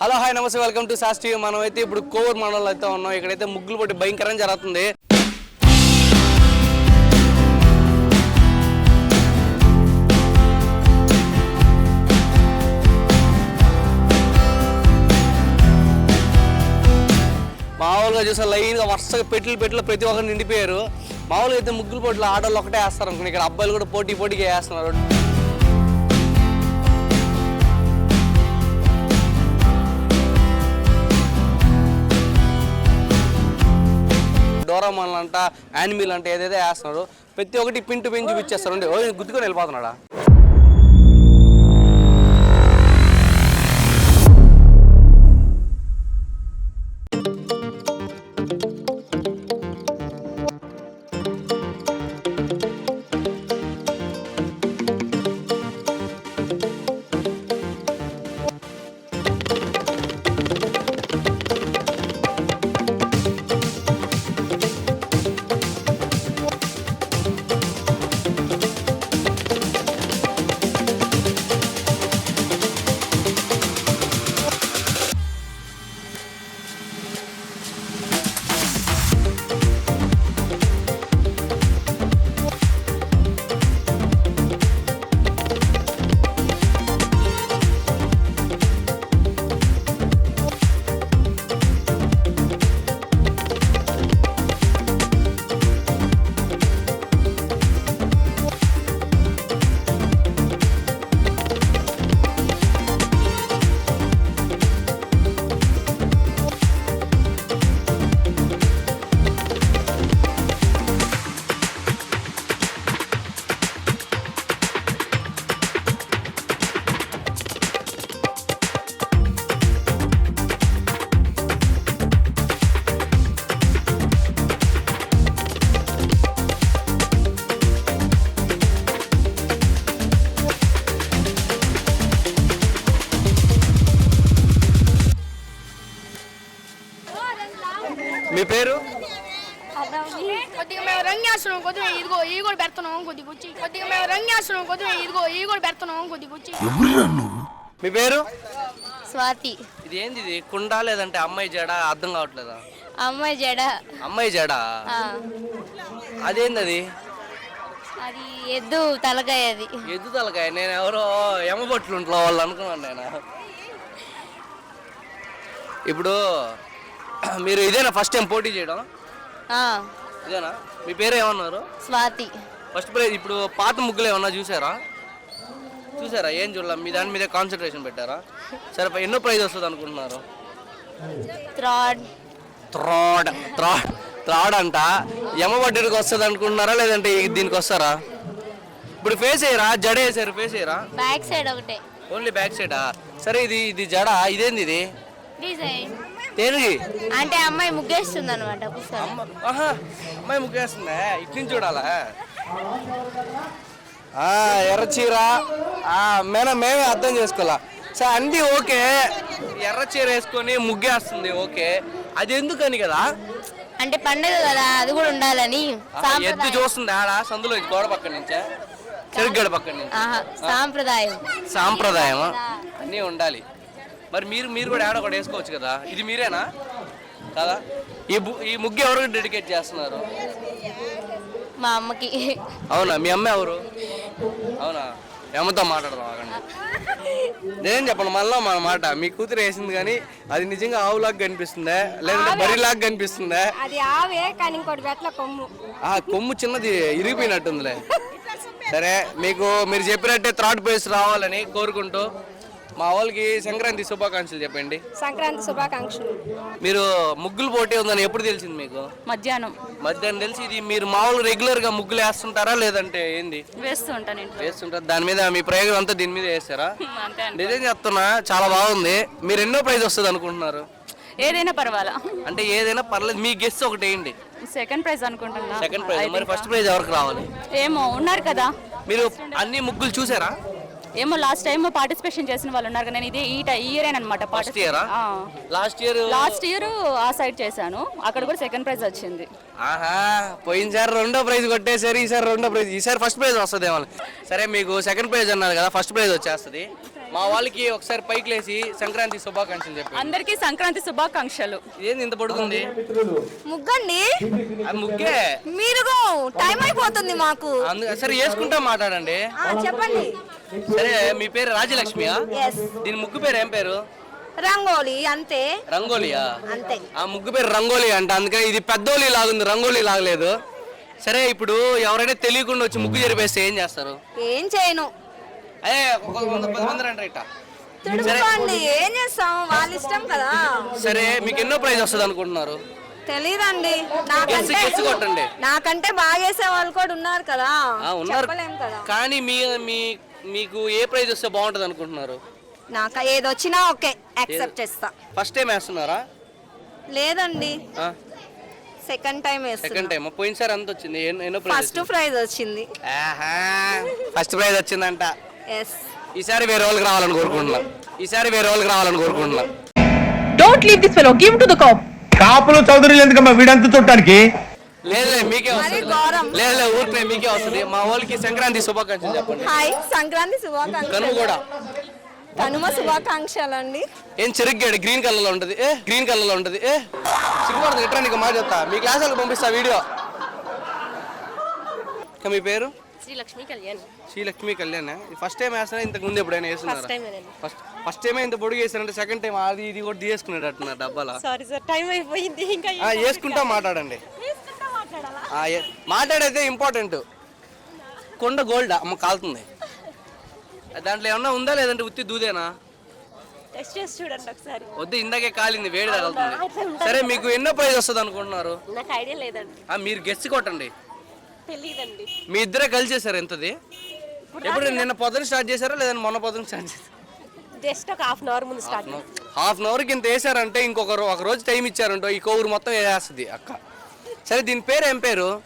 Hello hi నమస్తే welcome to Shastri మనం అయితే ఇప్పుడు కోవూర్ మండలంలో అయితే ఉన్నాం. ఇక్కడైతే ముగ్గులు పట్టి భయంకరంగా జరుగుతుంది. మామూలుగా చూసా లైన్గా వరుసగా పెట్లు పెట్లు ప్రతి ఒక్కరు నిండిపోయారు. మామూలుగా అయితే ముగ్గులు పోటీలు ఆడవాళ్ళు ఒకటే వేస్తారు అనుకుని ఇక్కడ అబ్బాయిలు కూడా పోటీ పోటీగా వేస్తున్నారు. డోరామాన్ అంట యానిమల్ అంట ఏదైతే వేస్తున్నారు ప్రతి ఒక్కటి పింటు పెంచి చూపించేస్తారు అండి ఓ గుద్దుకొని వెళ్ళిపోతున్నాడా? కొద్దిగా మేము రంగేస్తున్నాం కొద్దిగా ఇదిగో ఈ కూడా పెడుతున్నాం కొద్దిగా వచ్చి. కొద్దిగా మేము రంగేస్తున్నాం కొద్దిగా ఇదిగో ఈ కూడా పెడుతున్నాం కొద్దిగా వచ్చి. మీ పేరు? స్వాతి. ఇది ఏంది ఇది? కుండ లేదంటే అమ్మాయి జడ అర్థం కావట్లేదా? అమ్మాయి జడ. అమ్మాయి జడ? అదేంది అది? అది ఎద్దు తలకాయ అది. ఎద్దు తలకాయ. నేను ఎవరో ఎమ్మబొట్లుంట్లో వాళ్ళు అనుకున్నాను నేను. ఇప్పుడు మీరు ఇదేనా ఫస్ట్ టైం పోటీ చేయడం? ఆ, ఇదేనా? మీ పేరు ఏమన్నారు? స్వాతి. ఫస్ట్ ప్రైజ్ ఇప్పుడు పాత ముగ్గులు ఏమన్నా చూసారా? చూసారా? ఏం చూడాల? మీ దాని మీద కాన్సన్ట్రేషన్ పెట్టారా? సరే ఎన్నో ప్రైజ్ వస్తుంది అనుకుంటున్నారు? థ్రాడ్ త్రాడ్ త్రాడ్ త్రాడ్ అంట. ఎమ్మబడ్డడికి వస్తుంది అనుకుంటున్నారా? లేదంటే దీనికి వస్తారా? ఇప్పుడు ఫేస్ అయ్యరా జడ వేసారు ఫేస్ అయ్యరా బ్యాక్ సైడ్ ఒకటే. ఓన్లీ బ్యాక్ సైడా సరే ఇది ఇది జడ. ఇదేంది ఇది? డిజైన్ దేనికి అంటే అమ్మాయి ముగ్గేస్తుంది అనమాట అమ్మాయి ముగ్గేస్తుందా? ఇటు నుంచి చూడాలా? ఆ, ఎర్ర చీర ఆ, మేన మేమే అర్థం చేసుకోవాలా? సరే అన్నీ ఓకే. ఎర్ర చీర వేసుకొని ముగ్గేస్తుంది ఓకే. అది ఎందుకని కదా? అంటే పండగ కదా అది కూడా ఉండాలని ఎద్దు చూస్తుంది ఆడ సందులో గోడ పక్క నుంచే? చెరుగడ పక్క నుంచి? ఆహా, సాంప్రదాయం. సాంప్రదాయం అన్నీ ఉండాలి. మరి మీరు మీరు కూడా ఆడ ఒకటి వేసుకోవచ్చు కదా? ఇది మీరేనా? కదా? ఈ ఈ ముగ్గు ఎవరికి డెడికేట్ చేస్తున్నారు? మా అమ్మకి. అవునా? మీ అమ్మ ఎవరు? అవునా? మీ అమ్మతో మాట్లాడదాం ఆగండి. నేనేం చెప్పను మళ్ళా మన మాట. మీ కూతురు వేసింది కానీ అది నిజంగా ఆవులాగా కనిపిస్తుందా? లేదంటే బరిలాగా కనిపిస్తుందా? అది ఆవే కానీ ఇంకోటి వెట్ల కొమ్ము. ఆ కొమ్ము చిన్నది ఇరిగిపోయినట్టుందిలే. సరే మీకు మీరు చెప్పినట్టే థర్డ్ ప్లేస్ రావాలని కోరుకుంటూ మా వాళ్ళకి సంక్రాంతి శుభాకాంక్షలు చెప్పండి. సంక్రాంతి శుభాకాంక్షలు. మీరు ముగ్గులు పోటీ ఉందని ఎప్పుడు తెలిసింది మీకు? మధ్యాహ్నం. మధ్యాహ్నం తెలిసి ఇది మీరు మామూలు రెగ్యులర్గా ముగ్గులు వేస్తుంటారా లేదంటే ఏంది? వేస్తూ ఉంటాను ఇంట్లో. వేస్తుంటారు. దాని మీద మీ ప్రయోగం అంతా దీని మీద వేస్తారా అంతే అండి. నిజం చెప్తున్నా చాలా బాగుంది. మీరు ఎన్నో ప్రైజ్ వస్తుంది అనుకుంటున్నారు? ఏదైనా పర్వాలా. అంటే ఏదైనా పర్లేదు మీ గెస్ట్ ఒకటి వేయండి సెకండ్ ప్రైజ్ అనుకుంటున్నా సెకండ్ ప్రైజ్ మరి ఫస్ట్ ప్రైజ్ ఎవరికి రావాలి? ఏమో ఉన్నారు కదా. మీరు అన్ని ముగ్గులు చూసారా? ఏమో లాస్ట్ టైం పార్టిసిపేషన్ చేసిన వాళ్ళు ఉన్నారు కదా నేను ఇదే ఈ ఇయర్ అనమాట ఫస్ట్ ఇయరా లాస్ట్ ఇయర్ లాస్ట్ ఇయర్ ఆ సైడ్ చేశాను. అక్కడ కూడా సెకండ్ ప్రైజ్ వచ్చింది. ఆహా పోయినసారి రెండో ప్రైజ్ కొట్టేసారి ఈసారి రెండో ప్రైజ్ ఈసారి ఫస్ట్ ప్రైజ్ వస్తుంది ఏమో సరే మీకు సెకండ్ ప్రైజ్ అన్నారు కదా ఫస్ట్ ప్రైజ్ వచ్చేస్తుంది. మా వాళ్ళకి ఒకసారి పైకి లేసి సంక్రాంతి శుభాకాంక్షలు చెప్పండి. అందరికీ సంక్రాంతి శుభాకాంక్షలు. ఏంది ఇంత పడుకుంది ముగ్గండి. అది ముగ్గే. మీరు టైం అయిపోతుంది మాకు. అందు సరే వేసుకుంటా మాట్లాడండి. ఆ, చెప్పండి. సరే మీ పేరు రాజలక్ష్మియా? ఎస్ దీని ముగ్గు పేరు ఏం పేరు? రంగోలి అంతే. రంగోలియా? అంతే. ఆ ముగ్గు పేరు రంగోలి అంట అందుకని ఇది పెద్దోలి లాగుంది రంగోలి లాగలేదు. సరే ఇప్పుడు ఎవరైనా తెలియకుండా వచ్చి ముగ్గు జరిపేస్తే ఏం చేస్తారు? ఏం చేయను. అదే ఒక వంద పది మంది రండి ఇట్ట తిడుకోండి ఏం చేస్తాం? వాళ్ళ ఇష్టం కదా. సరే మీకు ఎన్నో ప్రైజ్ వస్తుంది అనుకుంటున్నారు? తెలీదండి. గెస్ నాకంటే గెస్ కొట్టండి. నాకంటే బాగా వేసే వాళ్ళు కూడా ఉన్నారు కదా. ఆ, ఉన్నారు. చెప్పలేం కదా. కానీ మీ మీ మీకు ఏ ప్రైజ్ వస్తే బాగుంటుంది అనుకుంటున్నారు? నాకు ఏది వచ్చినా ఓకే యాక్సెప్ట్ చేస్తా. ఫస్ట్ టైం వేస్తున్నారా? లేదండి. సెకండ్ టైం సెకండ్ వేస్తున్నా. టైం పోయినసారి ఎంత వచ్చింది? ఎన్నో ప్రైజ్ ఫస్ట్ ప్రైజ్ వచ్చింది. ఫస్ట్ ప్రైజ్ వచ్చిందంట. ఎస్ ఈసారి వేరే వాళ్ళకి రావాలని కోరుకుంటున్నాం. ఈసారి వేరే వాళ్ళకి రావాలని కోరుకుంటున్నాం. Don't leave this fellow. Give him to the cop. కాపులు చౌదరులు ఎందుకమ్మా వీడంతా చూడటానికి? లేదు మీకే మరి వస్తుంది. లేదు లేదు ఊరికే మీకే వస్తుంది. మా వాళ్ళకి సంక్రాంతి శుభాకాంక్షలు చెప్పండి. హాయ్ సంక్రాంతి కనుమ శుభాకాంక్షలు కూడా. కనుమ శుభాకాంక్షలు అండి ఏం చెరుగ్గాడు? గ్రీన్ కలర్లో ఉంటది. ఏ గ్రీన్ కలర్లో ఉంటది. ఏ సిగ్గుపడుతుంది ఎట్లా నీకు మాట చెప్తా మీ క్లాస్ వాళ్ళకి పంపిస్తా వీడియో. ఇంకా మీ పేరు? శ్రీలక్ష్మి కళ్యాణ్. శ్రీలక్ష్మి కళ్యాణ్? ఫస్ట్ టైం వేస్తారా ఇంతకు ముందు ఎప్పుడైనా వేస్తున్నారా? ఫస్ట్ ఫస్ట్ టైం ఇంత పొడుగు వేసారంటే సెకండ్ టైం అది ఇది కూడా తీసుకున్నాడు అంటున్నారు డబ్బాలా. సారీ సార్ టైం అయిపోయింది. ఇంకా వేసుకుంటా మాట్లాడండి. మాట్లాడైతే ఇంపార్టెంట్ కొండ గోల్డ్ అమ్మ కాలుతుంది. దాంట్లో ఏమన్నా ఉందా లేదంటే ఉత్తి దూదేనా? టెస్ట్ చేసి చూడండి ఒకసారి. వద్దు ఇందాకే కాలింది వేడి తగులుతుంది. సరే మీకు ఎన్నో ప్రైజ్ వస్తుంది అనుకుంటున్నారు నాకు ఐడియా లేదండి. మీరు గెస్ట్ కొట్టండి. తెలియదండి మీ ఇద్దరే కలిసి చేశారు ఎంతది ఎప్పుడు నిన్న పొద్దున స్టార్ట్ చేశారా? లేదంటే మొన్న పొద్దున స్టార్ట్ చేశారా? జస్ట్ ఒక హాఫ్ అన్ అవర్ ముందు స్టార్ట్ హాఫ్ అన్ అవర్కి ఇంత వేసారంటే ఇంకొక రో- ఒక రోజు టైం ఇచ్చారంటో ఈ కోవూరు మొత్తం వేసేస్తుంది అక్క. సరే దీని పేరు ఏం పేరు?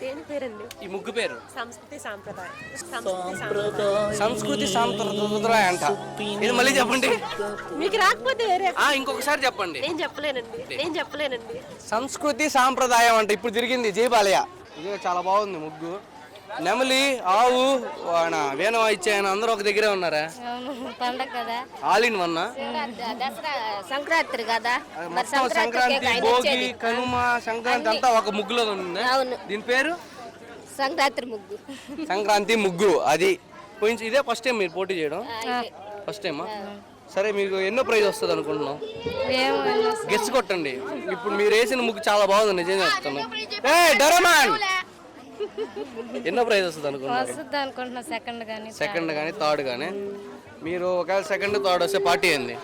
దేని పేరండి? ఈ ముగ్గు పేరు? సంస్కృతి సాంప్రదాయం. సంస్కృతి సాంప్రదాయం. సంస్కృతి సాంప్రదాయ అంట. ఇది మళ్ళీ చెప్పండి? మీకు రాకపోతే వేరే. ఆ ఇంకొకసారి చెప్పండి. నేను చెప్పలేనండి. నేను చెప్పలేనండి. సంస్కృతి సాంప్రదాయం అంట. ఇప్పుడు తిరిగింది జయబాలయ ఇది చాలా బాగుంది ముగ్గు. నెమలి ఆవు ఆయన వేణు ఇచ్చే ఆయన అందరూ ఒక దగ్గరే ఉన్నారా? పండగ కదా. ఆల్ ఇన్ వన్ సంక్రాంతి కదా. సంక్రాంతి భోగి కనుమ సంక్రాంతి అంతా ఒక ముగ్గులో ఉంది. దీని పేరు? సంక్రాంతి ముగ్గు. సంక్రాంతి ముగ్గు అది. పోయించి ఇదే ఫస్ట్ టైం మీరు పోటీ చేయడం? ఫస్ట్ టైమా సరే మీకు ఎన్నో ప్రైజ్ వస్తుంది అనుకుంటున్నాం గెస్ట్ కొట్టండి. ఇప్పుడు మీరు వేసిన ముగ్గు చాలా బాగుంది నిజంగా చెప్తున్నాను ఏ డరమాన్! ఎన్నో ప్రైజ్ వస్తుంది అనుకుంటున్నా సెకండ్ కానీ సెకండ్ కానీ థర్డ్ కానీ మీరు ఒకవేళ సెకండ్ థర్డ్ వస్తే పార్టీ ఏంది?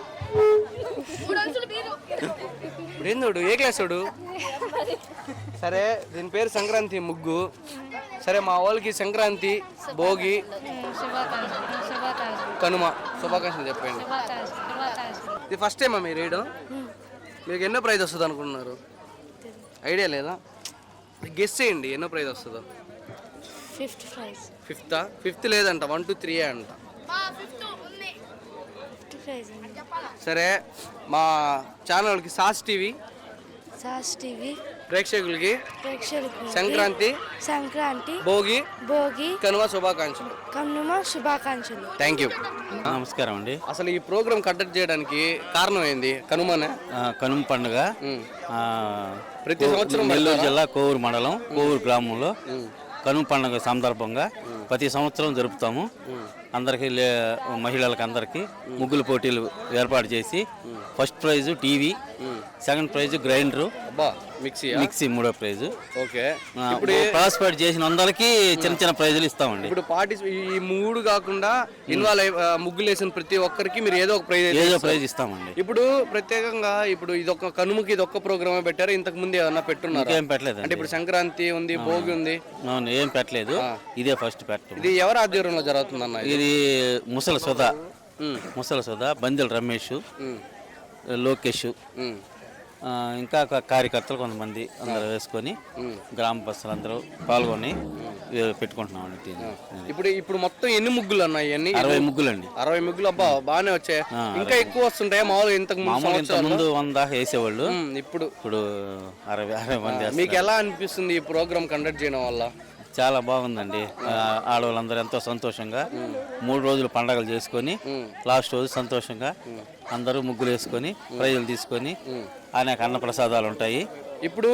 ఇప్పుడు ఏంది వాడు? ఏ క్లాస్ సరే దీని పేరు సంక్రాంతి ముగ్గు. సరే మా వాళ్ళకి సంక్రాంతి భోగి శుభాకాంక్షలు శుభాకాంక్షలు కనుమ శుభాకాంక్షలు చెప్పండి. శుభాకాంక్షలు శుభాకాంక్షలు ఇది ఫస్ట్ టైమా మీరు వేయడం? మీకు ఎన్నో ప్రైజ్ వస్తుంది అనుకుంటున్నారు? ఐడియా లేదా? గెస్ చేయండి ఎన్నో ప్రైజ్ వస్తుందో. ఫిఫ్త్ ప్రైజ్ ఫిఫ్తా ఫిఫ్త్ లేదంట వన్ టూ త్రీ అంట. సరే మా ఛానల్కి సాస్ టీవీ సాస్ టీవీ. ప్రేక్షకులకి ప్రేక్షకులకు సంక్రాంతి సంక్రాంతి భోగి భోగి కనుమ శుభాకాంక్షలు. కన్నుమ శుభాకాంక్షలు. థ్యాంక్ యూ నమస్కారం అండి. అసలు ఈ ప్రోగ్రామ్ కండక్ట్ చేయడానికి కారణం ఏంది? కనుమనే? ఆ, కనుమ పండుగ. ప్రతి సంవత్సరం నెల్లూరు? జిల్లా కోవూరు మండలం కోవూరు గ్రామంలో కనుమ పండుగ సందర్భంగా ప్రతి సంవత్సరం జరుపుతాము. అందరికీ లే- మహిళలకు అందరికీ ముగ్గుల పోటీలు ఏర్పాటు చేసి first prize TV second prize grinder. అబ్బా మిక్సీ మిక్సీ మూడో ప్రైజు. ఓకే. ఇప్పుడు పార్టిసిపేట్ చేసిన అందరికీ చిన్న చిన్న ప్రైజులు ఇస్తామండి. ఇప్పుడు పార్టీ ఈ మూడు కాకుండా ఇన్వాల్వ్ అయి ముగ్గులు వేసిన ప్రతి ఒక్కరికి మీరు ఏదో ఒక ప్రైజ్ ఏదో ప్రైజ్ ఇస్తామండి. ఇప్పుడు ప్రత్యేకంగా ఇప్పుడు ఇదొక కనుమకి ఇదొక్క ప్రోగ్రామే పెట్టారు. ఇంతకు ముందు ఏమన్నా పెట్టున్నారు? ఇంకేం పెట్టలేదండి. అంటే ఇప్పుడు సంక్రాంతి ఉంది భోగి ఉంది. అవును ఏం పెట్టలేదు. ఇదే ఫస్ట్ పెట్టడం. ఇది ఎవరి ఆధ్వర్యంలో జరుగుతుంది అన్న ఇది? ఇది ముసల సుధా. ముసల సుధా బందెల రమేష్ లోకేష్. ఇంకా కార్యకర్తలు కొంతమంది అందరూ వేసుకొని గ్రామ బస్సులు అందరూ పాల్గొని దీన్ని. ఇప్పుడు ఇప్పుడు మొత్తం ఎన్ని ముగ్గులు అన్నాయి అన్ని అరవై ముగ్గులండి. అరవై ముగ్గులు అబ్బా బాగానే వచ్చాయి. ఇంకా ఎక్కువ వస్తుంటాయి? మామూలుగా ఇంతకు మామూలు ఇంత ముందు వంద వేసేవాళ్ళు. ఇప్పుడు ఇప్పుడు అరవై అరవై మంది మీకు. ఎలా అనిపిస్తుంది ఈ ప్రోగ్రామ్ కండక్ట్ చేయడం వల్ల? చాలా బాగుందండి. ఆడవాళ్ళందరూ ఎంతో సంతోషంగా మూడు రోజులు పండగలు చేసుకొని లాస్ట్ రోజు సంతోషంగా అందరూ ముగ్గులు వేసుకొని ప్రైజులు తీసుకొని అనేక అన్న ప్రసాదాలు ఉంటాయి. ఇప్పుడు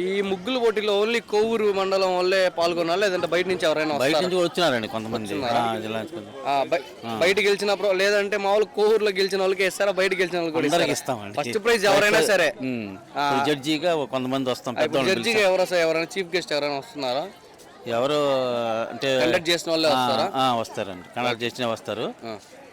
ఈ ముగ్గులు పోటీలో ఓన్లీ కొవ్వూరు మండలం వల్లే పాల్గొనాలి లేదంటే బయట నుంచి ఎవరైనా బయట? నుంచి కూడా వచ్చినారండి కొంతమంది. బయట గెలిచినప్పుడు లేదంటే మామూలు కోవూరులో గెలిచిన వాళ్ళకి ఇస్తారా? బయట గెలిచిన వాళ్ళకి కూడా? ఇస్తామండి. ఫస్ట్ ప్రైజ్ ఎవరైనా సరే. జడ్జిగా కొంతమంది వస్తాం జడ్జిగా ఎవరు? ఎవరైనా చీఫ్ గెస్ట్ ఎవరైనా వస్తున్నారా? ఎవరు అంటే కండక్ట్ చేసిన వాళ్ళే ఆ, వస్తారా? ఆ, వస్తారండి. కండక్ట్ చేసిన వస్తారు.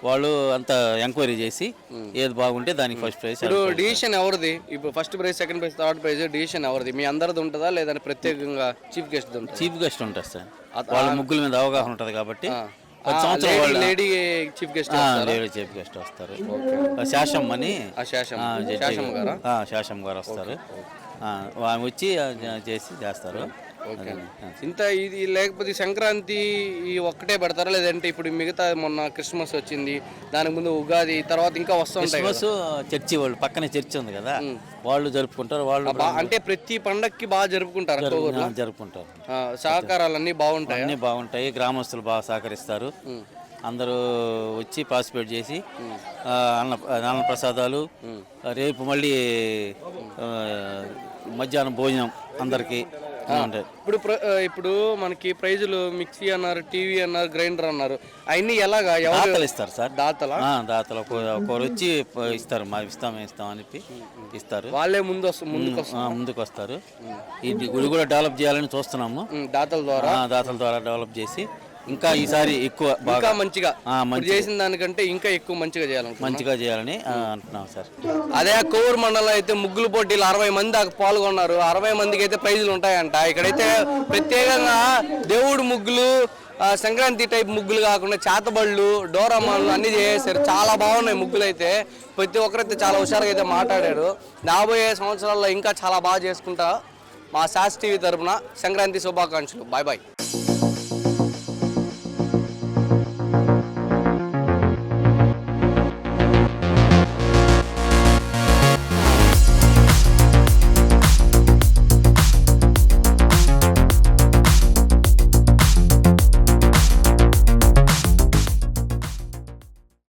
వాళ్ళు అంతా ఎంక్వైరీ చేసి ఏది బాగుంటే దానికి ఫస్ట్ ప్రైజ్ ఇప్పుడు డిసిషన్ ఎవరిది? ఇప్పుడు first prize second prize third prize decision ఎవరిది? మీ అందరిది ఉంటుందా లేదంటే ప్రత్యేకంగా చీఫ్ గెస్ట్ ఉంటుందా? చీఫ్ గెస్ట్ ఉంటారు సార్. వాళ్ళ ముగ్గుల మీద అవగాహన ఉంటుంది కాబట్టి lady- chief guest lady chief guest వస్తారు? ఆ, శాషం అని ఆ శాషం ఆ, జడ్జి శాషం గారా వస్తారు. వచ్చి చేసి చేస్తారు. ఓకే. ఇంత ఇది లేకపోతే సంక్రాంతి ఈ ఒక్కటే పెడతారా? లేదంటే ఇప్పుడు మిగతా మొన్న క్రిస్మస్ వచ్చింది దానికి ముందు ఉగాది తర్వాత ఇంకా వస్తూ ఉంటాయి క్రిస్మస్ చర్చి వాళ్ళు పక్కనే చర్చి ఉంది కదా వాళ్ళు జరుపుకుంటారు వాళ్ళు అంటే ప్రతి పండక్కి బాగా జరుపుకుంటారు జరుపుకుంటారు. సహకారాలన్నీ బాగుంటాయి? అన్నీ బాగుంటాయి గ్రామస్తులు బాగా సహకరిస్తారు. అందరూ వచ్చి పార్టిసిపేట్ చేసి అన్న అన్న ప్రసాదాలు రేపు మళ్ళీ మధ్యాహ్నం భోజనం అందరికీ. ఉంటాయి ఇప్పుడు ఇప్పుడు మనకి ప్రైజులు మిక్సీ అన్నారు టీవీ అన్నారు గ్రైండర్ అన్నారు. అవన్నీ ఎలాగా? ఎవరు దాతలు ఇస్తారు సార్. దాతలా? దాతలు ఒక్కొక్కరు వచ్చి ఇస్తారు. మా ఇస్తాం ఇస్తాం అని ఇస్తారు. వాళ్ళే ముందు ముందుకు ముందుకు వస్తారు. ఈ గుడి కూడా డెవలప్ చేయాలని చూస్తున్నాము. దాతల ద్వారా? దాతల ద్వారా డెవలప్ చేసి ఇంకా ఈసారి ఎక్కువ ఇంకా బాగా. మంచిగా. మంచిగా. చేసిన దానికంటే ఇంకా ఎక్కువ మంచిగా చేయాలనుకుంటున్నాం. మంచిగా చేయాలని అంటున్నాం సార్. అదే కోవూరు మండలం అయితే ముగ్గులు పోటీలు అరవై మంది దాకా పాల్గొన్నారు. అరవై మందికి అయితే ప్రైజులు ఉంటాయంట. ఇక్కడైతే ప్రత్యేకంగా దేవుడు ముగ్గులు సంక్రాంతి టైప్ ముగ్గులు కాకుండా చేతబళ్ళు డోరామాన్లు అన్ని చేసేసారు చాలా బాగున్నాయి ముగ్గులు అయితే. ప్రతి ఒక్కరైతే చాలా హుషారుగా అయితే మాట్లాడారు. రాబోయే సంవత్సరాల్లో ఇంకా చాలా బాగా చేసుకుంటా. మా శాస్ టీవీ తరపున సంక్రాంతి శుభాకాంక్షలు. Bye bye.